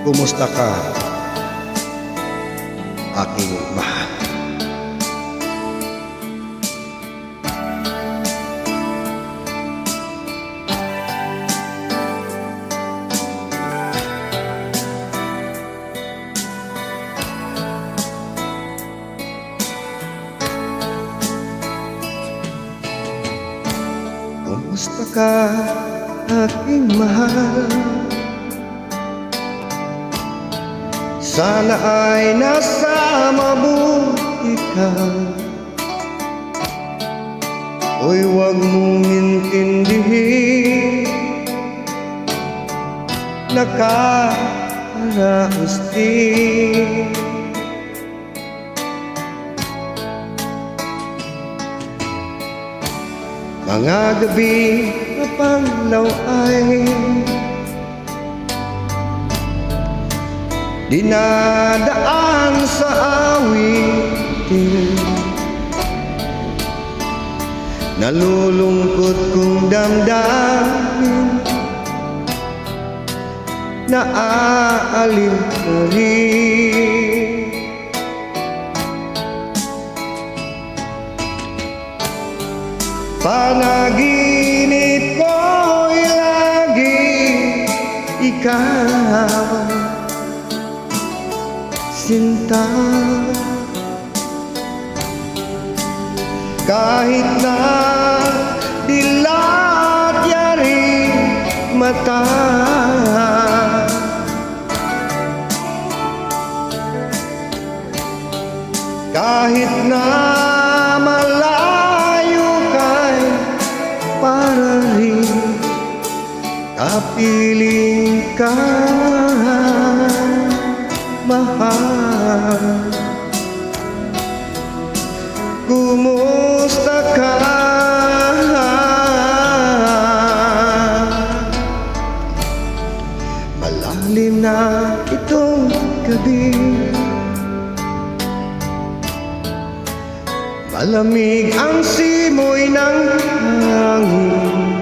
Kumusta ka? Aking mahal. Kumusta ka, aking mahal? Sana ay nasa mabuti ka. Uy, huwag mong intindihin. Nakakaraos din. Mga gabi na panglaw ay Dinadaan sa awitin. Nalulungkot kong damdamin Naaalim ko rin. Panaginip ko'y lagi ikaw Sinta. Kahit na dilat yari mata. Kahit na malayo kay para rin kapiling ka Malamig ang simoy ng hangin.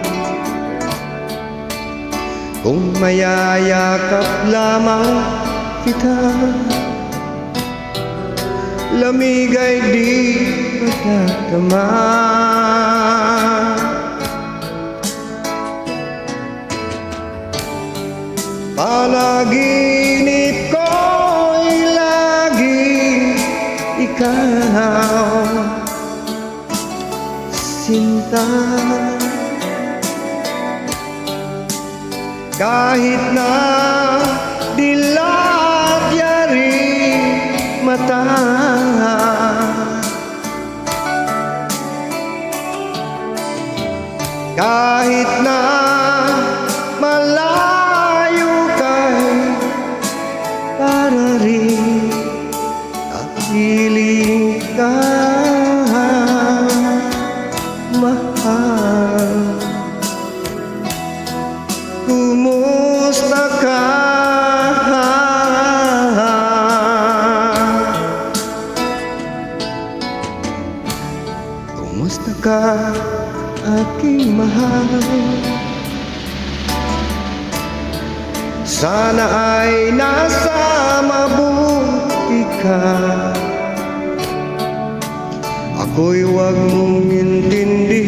Kung mayayakap lamang kita Lamig ay di matatama Panaginip ko'y lagi ikaw Sinta Kahit na dilat yari mata Kahit na Kumusta ka? Kumusta ka, aking mahal? Sana ay nasa mabuti ka Ako'y huwag mong intindihin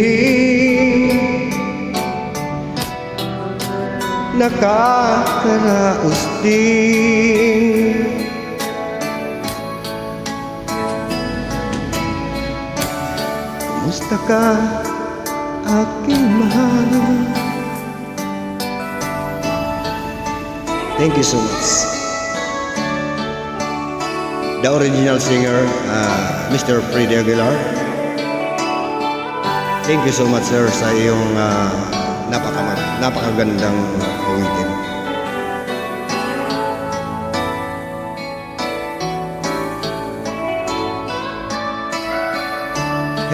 Nakakaraos din Kumusta ka, aking mahal? Thank you so much. The original singer, uh, Mr. Freddy Aguilar. Thank you so much, sir, sa iyong uh, napaka napakagandang awitin.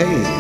Hey,